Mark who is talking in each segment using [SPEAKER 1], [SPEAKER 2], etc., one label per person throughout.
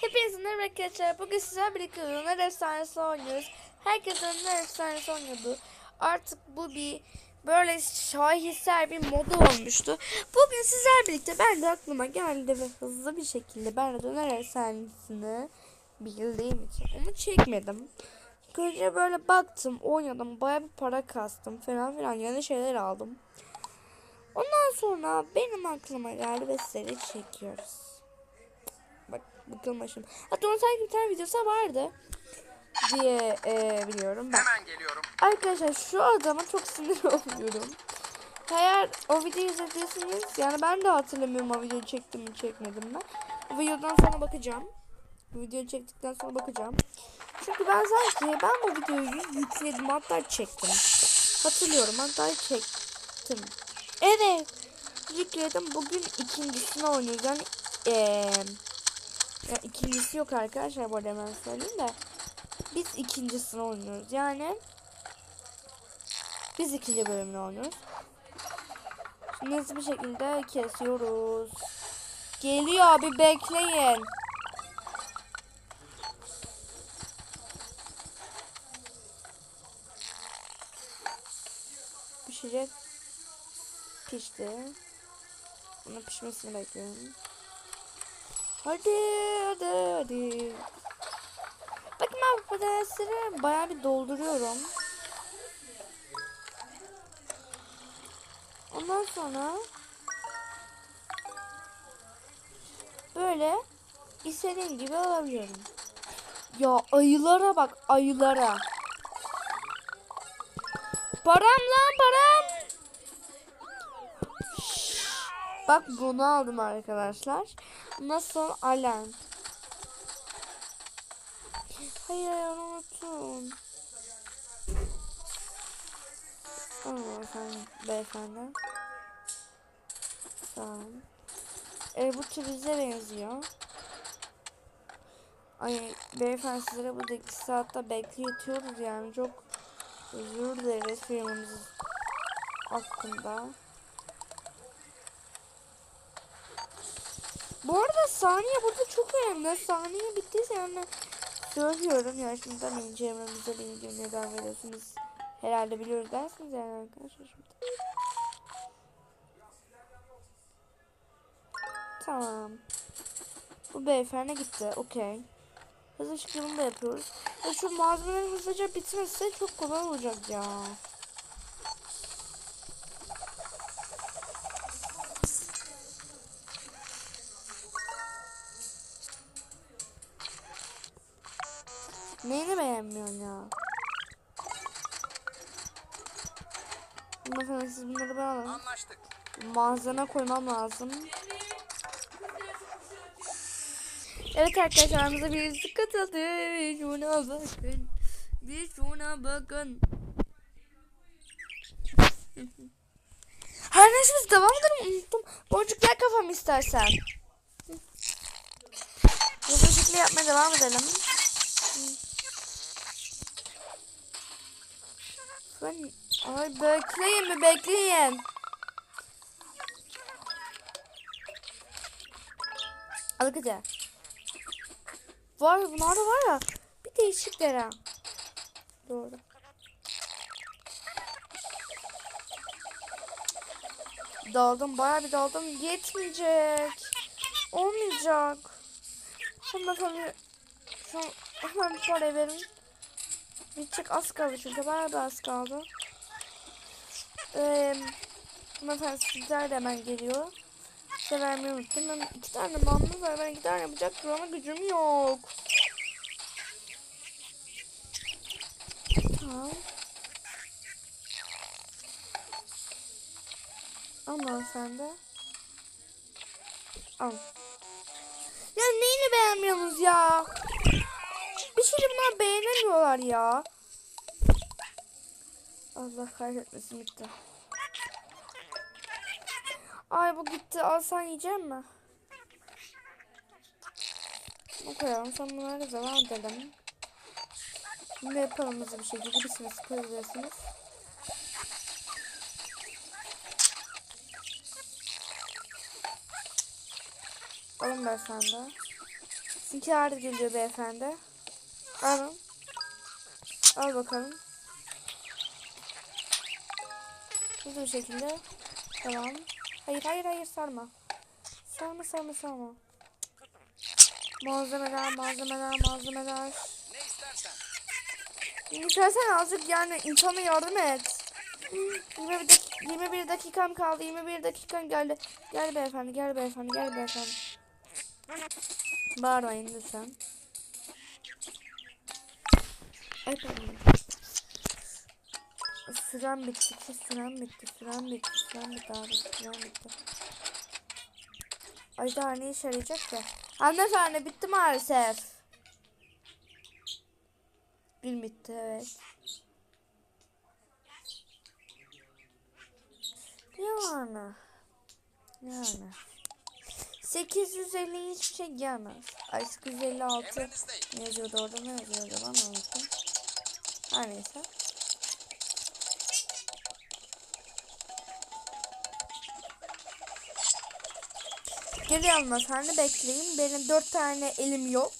[SPEAKER 1] Hepinize merhaba arkadaşlar. Bugün sizlerle birlikte Lunar Efsanesi oynuyoruz. Herkes Lunar Efsanesi oynuyordu. Artık bu bir böyle şaheser bir moda olmuştu. Bugün sizlerle birlikte ben de aklıma geldi ve hızlı bir şekilde ben Lunar Efsanesi'ni bildiğim için onu çekmedim. Önce böyle baktım, oynadım, baya bir para kastım falan filan yeni şeyler aldım. Ondan sonra benim aklıma geldi ve sizlere çekiyoruz. Şimdi. Hatta onun sanki bir tane videosu vardı diye e, biliyorum ben.
[SPEAKER 2] Hemen geliyorum.
[SPEAKER 1] Arkadaşlar şu adama çok sinir oluyorum. Eğer o videoyu izlediyseniz yani ben de hatırlamıyorum o videoyu çektim mi çekmedim mi. O videodan sonra bakacağım. Bu videoyu çektikten sonra bakacağım. Çünkü ben sanki ben bu videoyu yükledim hatta çektim. Hatırlıyorum hatta çektim. Evet. Yükledim. Bugün ikincisini oynuyoruz. Yani eee ya ikincisi yok arkadaşlar bu arada hemen söyleyeyim de. Biz ikincisini oynuyoruz. Yani biz ikinci bölümünü oynuyoruz. Şimdi hızlı bir şekilde kesiyoruz. Geliyor abi bekleyin. Pişecek. Pişti. Bunun pişmesini bekliyorum. Hadi hadi hadi. Bakın ben patatesleri bayağı bir dolduruyorum. Ondan sonra böyle istediğim gibi alabiliyorum. Ya ayılara bak ayılara. Param lan param. Şşş. Bak bunu aldım arkadaşlar. Nasıl alarm? Hayır hayır unuttum. Allah efendim beyefendi. Tamam. E, bu tubize benziyor. Ay beyefendi sizlere burada iki saatte bekletiyoruz yani çok özür dileriz firmamız hakkında. Bu arada saniye burada çok önemli. Saniye bittiyse yani söylüyorum ya şimdi tabii incelememize bir video neden veriyorsunuz. Herhalde biliyoruz dersiniz yani arkadaşlar şimdi. Tamam. Bu beyefendi gitti. Okey. Hızlı bunu da yapıyoruz. Ya şu malzemelerin hızlıca bitmesi çok kolay olacak ya. Neyini beğenmiyorsun ya? Mesela siz bunları ben.
[SPEAKER 2] Anlaştık.
[SPEAKER 1] Malzeme koymam lazım. Evet arkadaşlar aramıza birisi katıldı. Şuna bakın. Bir şuna bakın. Her neyse biz devam edelim unuttum. Boncuk yer kafam istersen. Şekilde yapmaya devam edelim. Ben... Ay bekleyin bir bekleyin. Hadi. Var bunlar da var ya. Bir değişikler ha. Doğru. Daldım bayağı bir daldım. Yetmeyecek. Olmayacak. Şimdi tabii şu hemen bir parayı verin. Bitecek az kaldı çünkü bayağı bir az kaldı. Eee Hanımefendi sizler de hemen geliyor. Size vermeyi unuttum. Ben iki tane mamlı var. Ben iki tane yapacak ama gücüm yok. Tamam. Al sen de. Al. Ya neyini beğenmiyorsunuz ya? Şey bunlar beğenemiyorlar ya. Allah kahretmesin bitti. Ay bu gitti. Al sen yiyecek mi? Bu koyalım. Sonra bunları devam edelim. Şimdi yapalım hızlı bir şekilde. Birisini koyabilirsiniz. Alın ben sende. Sizinki ağır geliyor beyefendi. Alın. Al bakalım. Hızlı bir şekilde. Tamam. Hayır hayır hayır sarma. Sarma sarma sarma. Malzemeler malzemeler malzemeler.
[SPEAKER 2] İstersen
[SPEAKER 1] azıcık yani insana yardım et. 21, dak 21 dakikam kaldı. 21 dakikam geldi. Gel beyefendi, gel beyefendi, gel beyefendi. Bağırmayın lütfen. Pardon. Sürem bitti, sürem bitti, sürem bitti, sürem bitti abi, sürem bitti. Ay daha ne işe yarayacak ki? Hanımefendi bitti maalesef. Gün bitti evet. Yani. Yani. 850 hiçbir şey gelmez. Ay 856
[SPEAKER 2] Emrinizdeyim.
[SPEAKER 1] ne yazıyordu orada ne yazıyordu ben unuttum. Her neyse. Geri almaz hani bekleyin. Benim dört tane elim yok.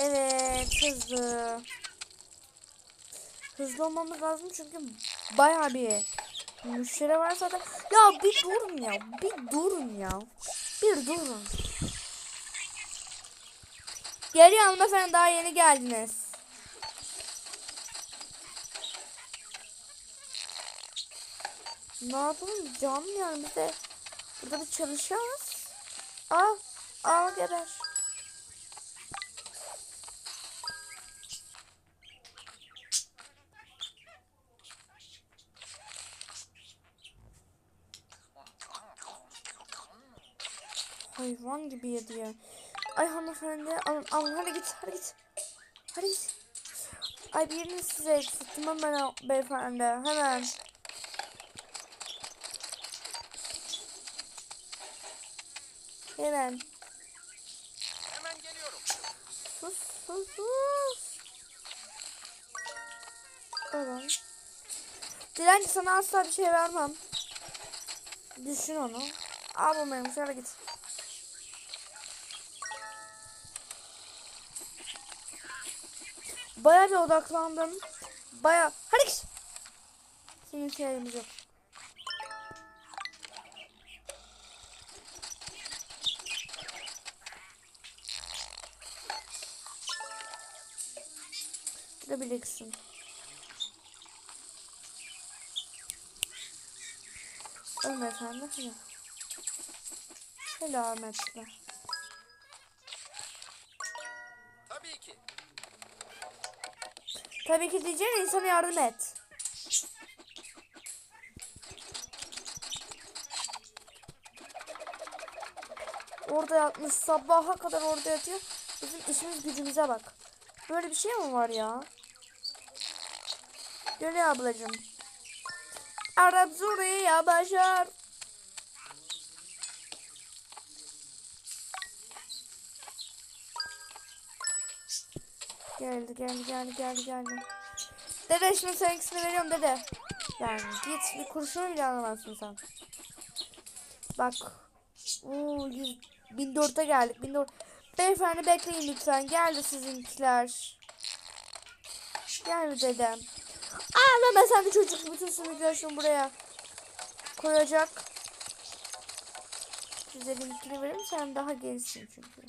[SPEAKER 1] Evet hızlı. Hızlı olmamız lazım çünkü bayağı bir müşteri var zaten. Ya bir durun ya. Bir durun ya. Bir durun. Geri hanımefendi daha yeni geldiniz. Ne yapalım canım yani biz de burada bir çalışıyoruz. Al, al geber. Hayvan gibi yedi ya. Ay hanımefendi alın alın hadi git hadi git. Hadi git. Ay birini size eksilttim hemen beyefendi hemen. Hemen.
[SPEAKER 2] Hemen geliyorum.
[SPEAKER 1] Sus sus sus. Tamam. Dilenci sana asla bir şey vermem. Düşün onu. Al bu benim şöyle git. Baya bir odaklandım. Baya. Hadi git. Senin ihtiyacımız yok. da bileceksin. Ölme efendim. Hadi.
[SPEAKER 2] Tabii ki
[SPEAKER 1] diyeceğin insana yardım et. Orada yatmış sabaha kadar orada yatıyor. Bizim işimiz gücümüze bak. Böyle bir şey mi var ya? Gönül ablacığım. Arap Suriye başar. Geldi geldi geldi geldi geldi. Dede şunu seninkisini veriyorum dede. Yani git bir kurşunu bile alamazsın sen. Bak. 100, 1004'e geldik. 1004. Beyefendi bekleyin lütfen. Geldi sizinkiler. Geldi dedem. Ağlama sen de çocuk bütün sümükler şunu buraya koyacak. Size linkini veririm sen daha gençsin çünkü.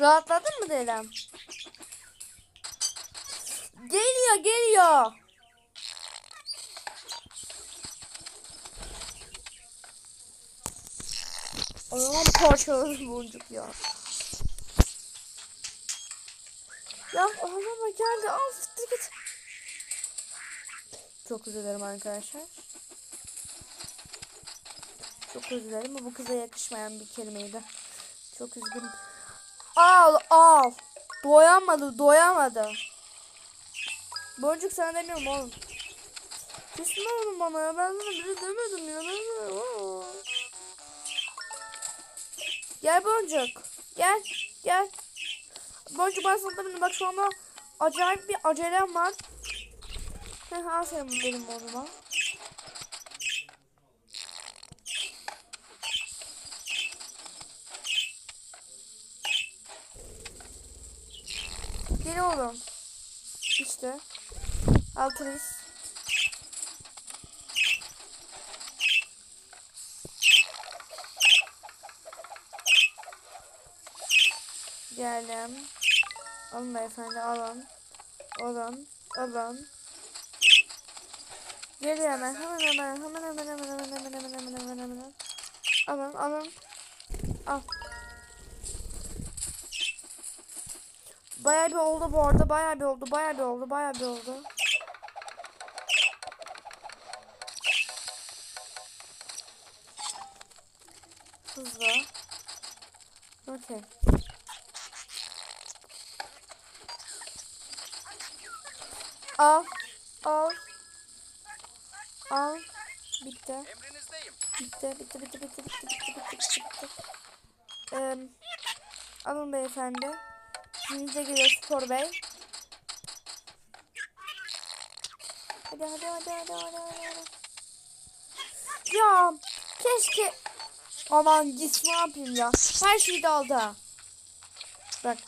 [SPEAKER 1] Rahatladın mı dedem? Geliyor geliyor. Ayağım parçaladı boncuk ya. Ya ağlama geldi al fıttı git. Çok özür arkadaşlar. Çok özür bu kıza yakışmayan bir kelimeydi. Çok üzgünüm. Al al. Doyamadı doyamadı. Boncuk sana demiyorum oğlum. Küsme oğlum bana ya. Ben sana bir şey demedim ya. Ben sana... Gel Boncuk. Gel. Gel. Boncuk ben sana demedim. Bak şu anda acayip bir acelem var. Heh, al sen benim moduma. Gel oğlum. İşte. Altınız. Geldim. Alın beyefendi alın. Alın. Alın. Geliyor hemen. Hemen hemen. Hemen hemen hemen hemen hemen hemen hemen hemen hemen. Alın alın. Al. Bayağı bir oldu bu arada. Bayağı bir oldu. Bayağı bir oldu. Bayağı bir oldu. Hızlı. Okey. Al. Al. Al. Bitti. Bitti. Bitti. Bitti. Bitti. Bitti. Bitti. Bitti. bitti. Ee, alın beyefendi. De geliyor spor bey. Hadi hadi hadi hadi hadi hadi. Ya keşke aman git ne yapayım ya. Her şeyi de aldı. Bak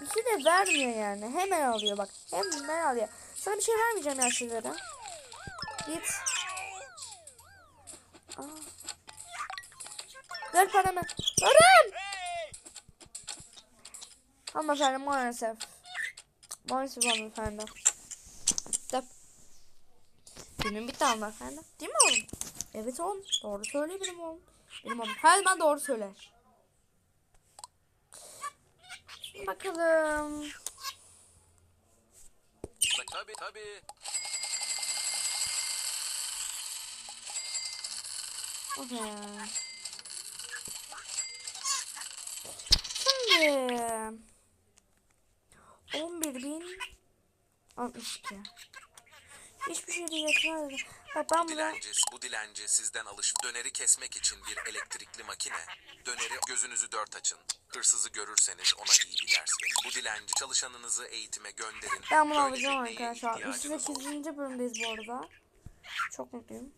[SPEAKER 1] bir şey de vermiyor yani. Hemen alıyor bak. Hemen alıyor. Sana bir şey vermeyeceğim yaşlılara. Git. Aa. Ver paramı. Param. Hanımefendi maalesef. Maalesef hanımefendi. Bitti. Günün bitti hanımefendi. Değil mi oğlum? Evet oğlum. Doğru söylüyor benim oğlum. Benim oğlum her zaman doğru söyler. Bakalım.
[SPEAKER 2] Tabii tabii.
[SPEAKER 1] Okay. Şimdi 11.062 Hiçbir şey de yetmez. Bak ben buna
[SPEAKER 3] Dilenci, bu dilenci sizden alış döneri kesmek için bir elektrikli makine. Döneri gözünüzü dört açın. Hırsızı görürseniz ona iyi bir ders verin. Bu dilenci çalışanınızı eğitime gönderin.
[SPEAKER 1] ben bunu
[SPEAKER 3] Böylece
[SPEAKER 1] alacağım arkadaşlar.
[SPEAKER 3] ihtiyacınız olur?
[SPEAKER 1] 38. bölümdeyiz bu arada. Çok mutluyum.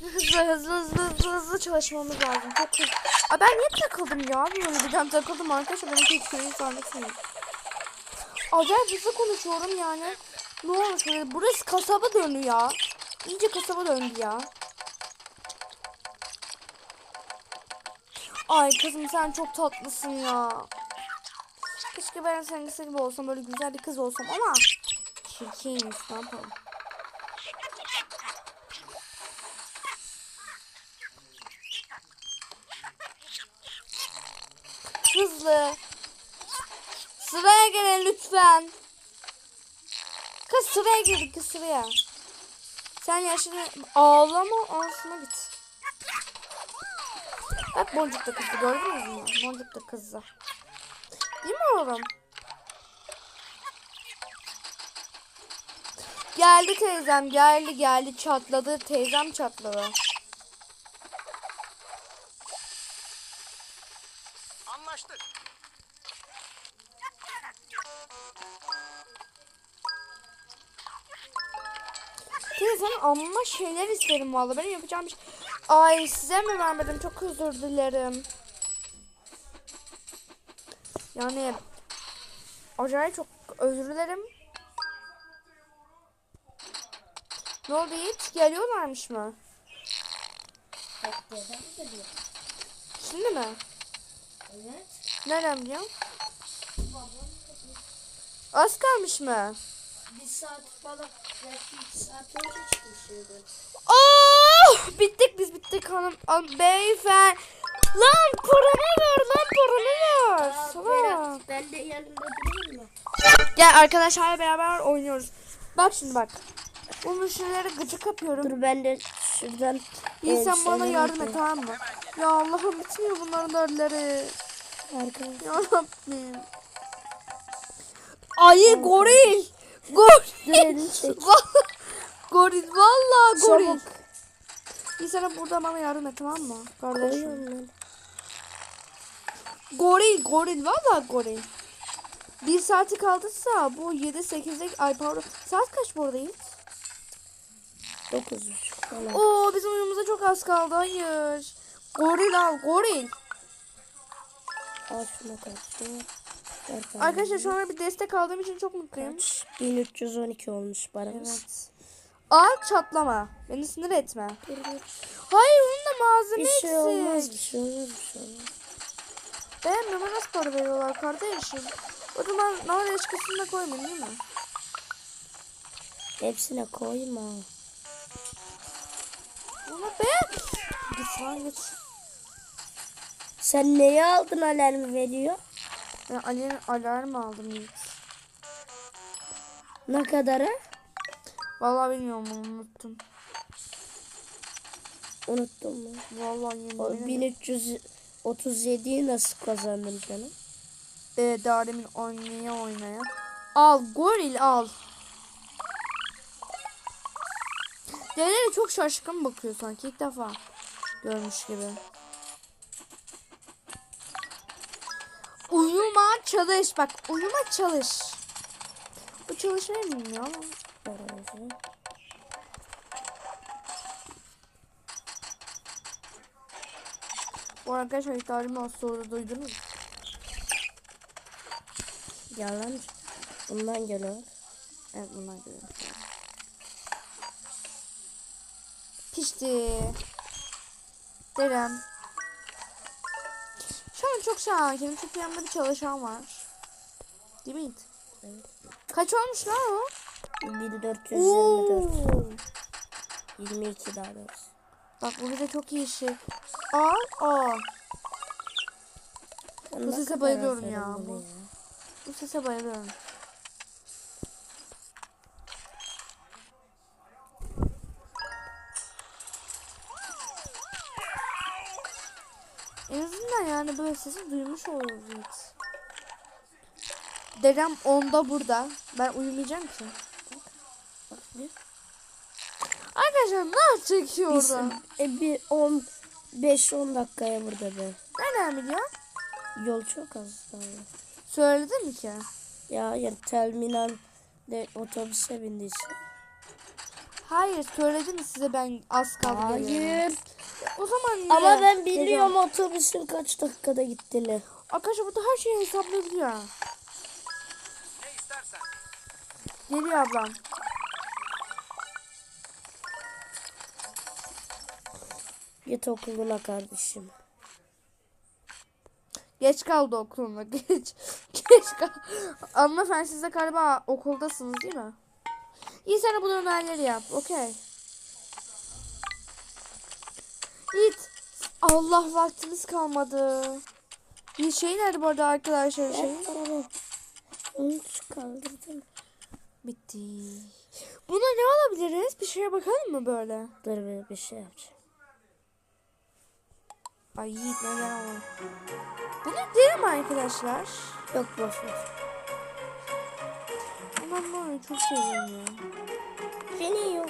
[SPEAKER 1] Hızlı hızlı hızlı hızlı hızlı çalışmamız lazım. Çok hızlı. Aa, ben niye takıldım ya? Böyle birden takıldım arkadaşlar. Benimki hiç şeyi zannetmeyin. Acayip hızlı konuşuyorum yani. Ne olmuş böyle? Burası kasaba döndü ya. İyice kasaba döndü ya. Ay kızım sen çok tatlısın ya. Keşke ben senin gibi olsam böyle güzel bir kız olsam ama çirkeymiş ne yapalım. Hızlı. Sıraya gelin lütfen. Kız sıraya gir kız sıraya. Sen yaşını ağlama ansına git. Bak boncuk da kızdı gördünüz mü? Boncuk da kızdı. Değil mi oğlum? Geldi teyzem geldi geldi çatladı teyzem çatladı. Amma şeyler isterim vallahi benim yapacağım bir şey. Ay size mi vermedim çok özür dilerim. Yani acayip çok özür dilerim. Ne oldu Yiğit? Geliyorlarmış mı? Şimdi mi?
[SPEAKER 4] Evet.
[SPEAKER 1] Nereden biliyorsun? Az kalmış mı?
[SPEAKER 4] Bir saat falan
[SPEAKER 1] Oh! Bittik biz bittik hanım. Beyefendi. Lan paramı ver lan paramı ver. Salak.
[SPEAKER 4] Ben de yanında durayım mı?
[SPEAKER 1] Gel arkadaşlarla beraber oynuyoruz. Bak şimdi bak. Bu müşterilere gıcık yapıyorum.
[SPEAKER 4] Dur ben de şuradan
[SPEAKER 1] İyi sen bana yardım et tamam mı? Ya Allah'ım bitmiyor bunların dörleri.
[SPEAKER 4] arkadaşlar.
[SPEAKER 1] Ya Rabbim. Ayı goril. Goril. Goril vallahi goril.
[SPEAKER 4] Çabuk.
[SPEAKER 1] İyi sen burada bana yardım et tamam mı? Kardeşim. Goril goril vallahi goril. bir saati kaldıysa bu 7-8'de ay pardon saat kaç bu arada Yiğit?
[SPEAKER 4] 9.30 falan.
[SPEAKER 1] Oo bizim uyumumuza çok az kaldı hayır. Goril al goril.
[SPEAKER 4] Al şuna kaçtı. Tane.
[SPEAKER 1] Arkadaşlar şu an bir destek aldığım için çok mutluyum.
[SPEAKER 4] Kaç? 1312 olmuş paramız.
[SPEAKER 1] Evet. Al çatlama. Beni sinir etme. Hayır onun da malzeme
[SPEAKER 4] Bir şey
[SPEAKER 1] eksik.
[SPEAKER 4] olmaz, bir şey olmaz, bir şey olmaz.
[SPEAKER 1] Beğenmiyorum nasıl para veriyorlar kardeşim. O zaman nar eşkisini de koymayın değil mi?
[SPEAKER 4] Hepsine koyma.
[SPEAKER 1] Ama be. Git lan git.
[SPEAKER 4] Sen neyi aldın alarmı veriyor?
[SPEAKER 1] Ben Ali'nin alarm aldım Yiğit.
[SPEAKER 4] Ne kadara?
[SPEAKER 1] Vallahi bilmiyorum unuttum.
[SPEAKER 4] Unuttun mu?
[SPEAKER 1] Vallahi yemin
[SPEAKER 4] O
[SPEAKER 1] ederim.
[SPEAKER 4] 1337'yi nasıl kazandın canım?
[SPEAKER 1] Ee, daha demin oynaya oynaya. Al goril al. Dedeleri çok şaşkın bakıyor sanki ilk defa görmüş gibi. Uyuma çalış bak uyuma çalış. Bu çalışmayı bilmiyor ama. Bu arkadaşlar iddialimi az sonra duydunuz?
[SPEAKER 4] Yalan. Bundan geliyor.
[SPEAKER 1] Evet bunlar görüyorum. Pişti. Derem. Şu çok sakinim çünkü yanımda bir çalışan var. Değil mi?
[SPEAKER 4] Evet.
[SPEAKER 1] Kaç olmuş lan o?
[SPEAKER 4] 1424.
[SPEAKER 1] Oo.
[SPEAKER 4] 22 daha doğrusu.
[SPEAKER 1] Bak bu bize çok iyi şey. Aa, aa. Bu sese bayılıyorum ya bu. Bu sese bayılıyorum. Azından yani böyle sesi duymuş oluruz Yiğit. Dedem onda burada. Ben uyumayacağım ki. Arkadaşlar ne çekiyor orada?
[SPEAKER 4] Bir, e, bir 10 5-10 dakikaya burada be.
[SPEAKER 1] Nereden biliyor?
[SPEAKER 4] Yol çok az daha.
[SPEAKER 1] Söyledi mi ki?
[SPEAKER 4] Ya hayır terminal de otobüse bindiyse.
[SPEAKER 1] Hayır söyledi mi size ben az kaldı geliyorum. O zaman niye?
[SPEAKER 4] Ama ben biliyorum otobüsün kaç dakikada gittiğini.
[SPEAKER 1] Arkadaşlar burada her şeyi hesaplayabiliyor.
[SPEAKER 2] Ne.
[SPEAKER 1] Geliyor ablam.
[SPEAKER 4] Git okuluna kardeşim.
[SPEAKER 1] Geç kaldı okuluna. Geç. Geç kal. Hanımefendi siz de galiba okuldasınız değil mi? İyi sana bu önerleri yap. Okey. Git. Allah vaktimiz kalmadı. Bir şey nerede bu arada arkadaşlar şey?
[SPEAKER 4] Onu kaldırdım.
[SPEAKER 1] Bitti. Buna ne alabiliriz? Bir şeye bakalım mı böyle?
[SPEAKER 4] Dur bir, bir şey yapacağım.
[SPEAKER 1] Ay Yiğit neden ama. Bunu derim arkadaşlar.
[SPEAKER 4] Yok boş ver.
[SPEAKER 1] Ben bunu çok seviyorum ya.
[SPEAKER 4] Beni yok.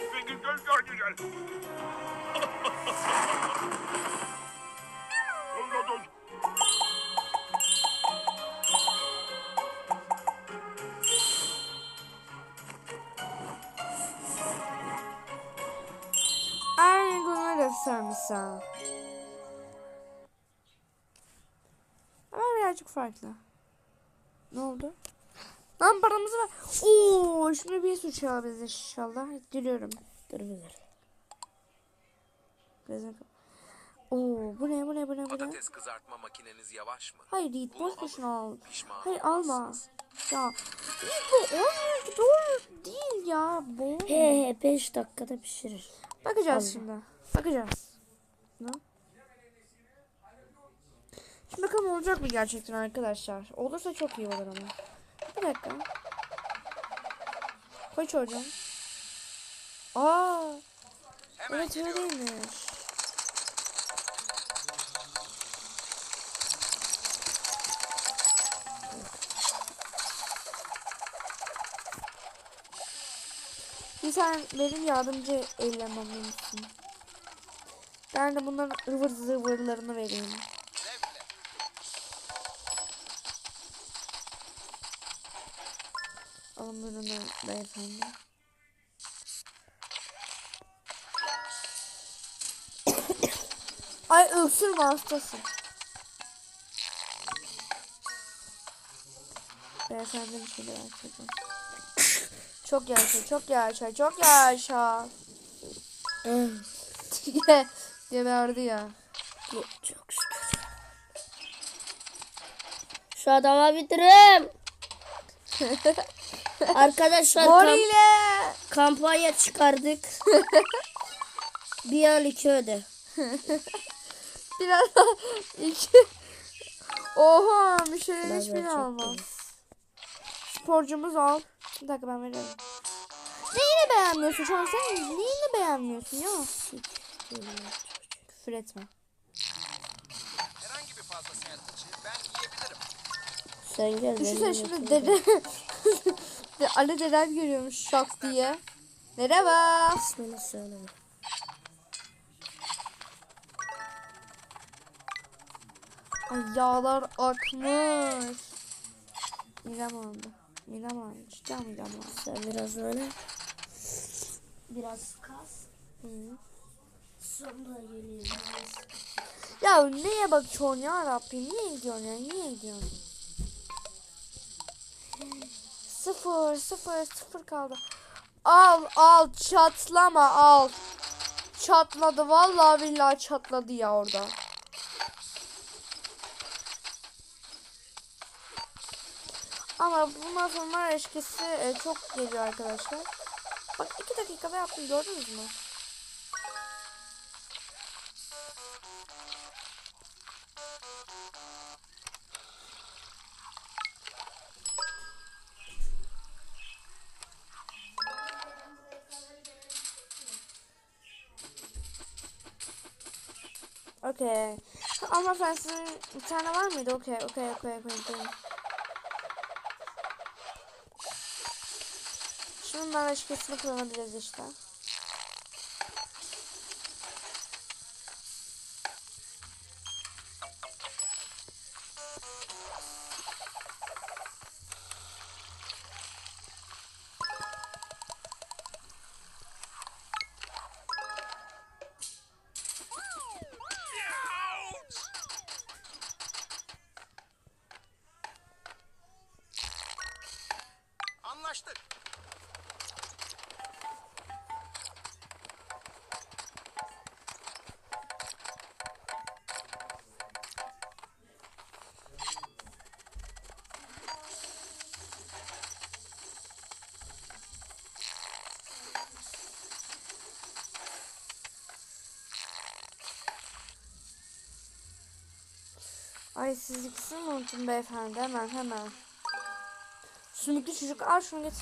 [SPEAKER 1] Ha. Ama birazcık farklı. Ne oldu? Lan paramız var. Oo, şimdi bir suç alabiliriz inşallah. Geliyorum.
[SPEAKER 4] Dur bir dur.
[SPEAKER 1] Oo, bu ne bu ne bu ne bu ne?
[SPEAKER 3] Patates kızartma makineniz yavaş mı?
[SPEAKER 1] Hayır Yiğit
[SPEAKER 3] Bunu
[SPEAKER 1] boş boşuna al. Hayır alma. Ya Yiğit bu olmuyor ki doğru değil ya bu.
[SPEAKER 4] He he 5 dakikada pişirir.
[SPEAKER 1] Bakacağız
[SPEAKER 4] Allah.
[SPEAKER 1] şimdi. Bakacağız. Ne? Şimdi bakalım olacak mı gerçekten arkadaşlar. Olursa çok iyi olur ama. Bir dakika. Kaç hocam? Aa,
[SPEAKER 2] Hemen
[SPEAKER 1] evet öyleymiş. Bir sen benim yardımcı eylememlisin. Ben de bunların ıvır zıvırlarını vereyim. Ürünü beyefendi. Ay öksürme hastasın. Beyefendi bir şey gerçekten. çok yaşa, çok yaşa, çok yaşa. Ge- Geberdi ya.
[SPEAKER 4] Çok şükür. Şu adama bitirim. Arkadaşlar kamp-
[SPEAKER 1] Gorile.
[SPEAKER 4] kampanya çıkardık. bir al iki öde.
[SPEAKER 1] Biraz iki. Oha hiçbiri
[SPEAKER 4] daha çok
[SPEAKER 1] almaz. Sporcumuz al. Bir dakika ben veririm. Neyini beğenmiyorsun şu an sen? Neyini beğenmiyorsun ya? Küfür etme.
[SPEAKER 2] Herhangi bir fazla sandviçi ben yiyebilirim.
[SPEAKER 4] Sen gel.
[SPEAKER 1] Düşünsene şimdi dede. de Ali dedem görüyormuş şak diye. Merhaba.
[SPEAKER 4] İsmini söyleme.
[SPEAKER 1] Ay yağlar akmış. Midem aldı. Midem almış. Can midem aldı.
[SPEAKER 4] Sen biraz öyle. Biraz kas.
[SPEAKER 1] Hı.
[SPEAKER 4] Sonra geliyor.
[SPEAKER 1] Ya neye bakıyorsun ya Rabbim? Niye gidiyorsun ya? Niye gidiyorsun? Sıfır, sıfır, sıfır kaldı. Al, al, çatlama, al. Çatladı, vallahi billahi çatladı ya orada. Ama bundan sonra eşkisi e, çok geliyor arkadaşlar. Bak iki dakikada yaptım gördünüz mü? Okey. Ama sen sizin bir tane var mıydı? Okey, okey, okey, okey. Şimdi ben eşkesini kullanabiliriz işte. Ay siz ikisini mi unuttum beyefendi? Hemen hemen. Sümüklü çocuk al şunu git.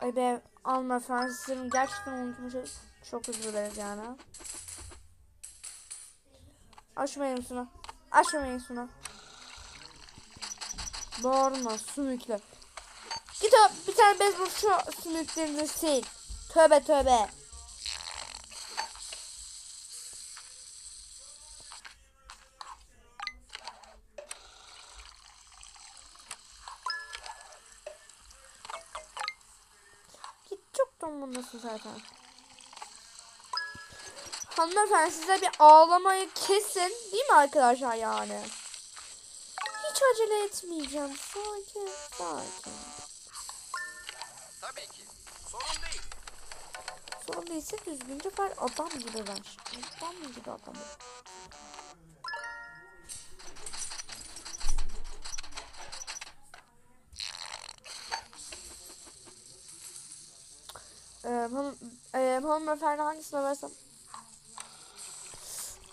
[SPEAKER 1] Ay be alma Fransızlarım gerçekten unutmuşum. Çok özür dileriz yani. Aç şu meyvesini. Aç şu meyvesini. Bağırma sümükle. Git o bir tane bez vur şu sümüklerini sil. Tövbe tövbe. Donmuş zaten. Hanımefendi size bir ağlamayı kesin. Değil mi arkadaşlar yani? Hiç acele etmeyeceğim. Sakin sakin.
[SPEAKER 2] Tabii ki. Sorun değil.
[SPEAKER 1] Sorun değilse düzgünce ver adam gibi ver. Adam gibi adam. Hanım, e, hanımefendi hangisine versem?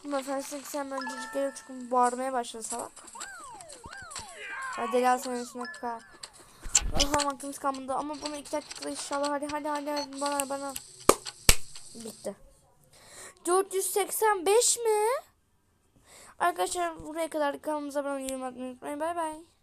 [SPEAKER 1] Hanımefendi sizinki sen öncecik geliyor çünkü bağırmaya başladı salak. Hadi gel senin üstüne kar. Aha vaktimiz kalmadı ama bunu iki dakikada inşallah hadi hadi hadi, hadi bana bana. Bitti. 485 mi? Arkadaşlar buraya kadar kanalımıza abone olmayı unutmayın. Bay bay.